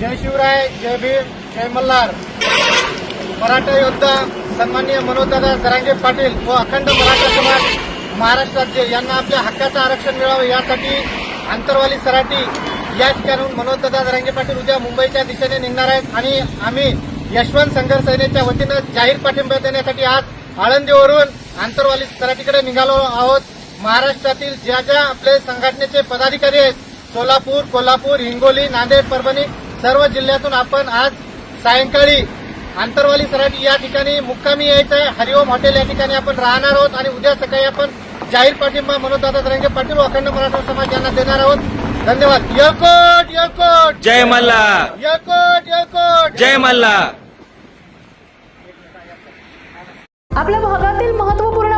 जय शिवराय जय भीम जय मल्हार. मराठा योद्धा सन्माननीय मनोजदादा जरांगे पाटील व अखंड मराठा समाज महाराष्ट्र राज्य यांना आपल्या हक्काचं आरक्षण मिळावं यासाठी आंतरवाली सराटी या ठिकाणून मनोजदादा जरांगे पाटील उद्या मुंबईच्या दिशेने निघणार आहेत आणि आम्ही यशवंत संघर्ष सेनेच्या वतीनं जाहीर पाठिंबा देण्यासाठी आज आळंदीवरून आंतरवाली सराटीकडे निघालो आहोत. महाराष्ट्रातील ज्या ज्या आपले संघटनेचे पदाधिकारी आहेत सोलापूर कोल्हापूर हिंगोली नांदेड परभणी सर्व जिल्ह्यातून आपण आज सायंकाळी आंतरवाली सराटी या ठिकाणी मुक्कामी यायचं आहे. हरिओम हॉटेल या ठिकाणी आपण राहणार आहोत आणि उद्या सकाळी आपण जाहीर पाठिंबा मनोजदादा तरंगे पाटील अखंड मराठा समाज यांना देणार आहोत. धन्यवाद. यकोट यकोट जय मल्हार यकोट यकोट जय मल्हार आपल्या भागातील महत्त्वपूर्ण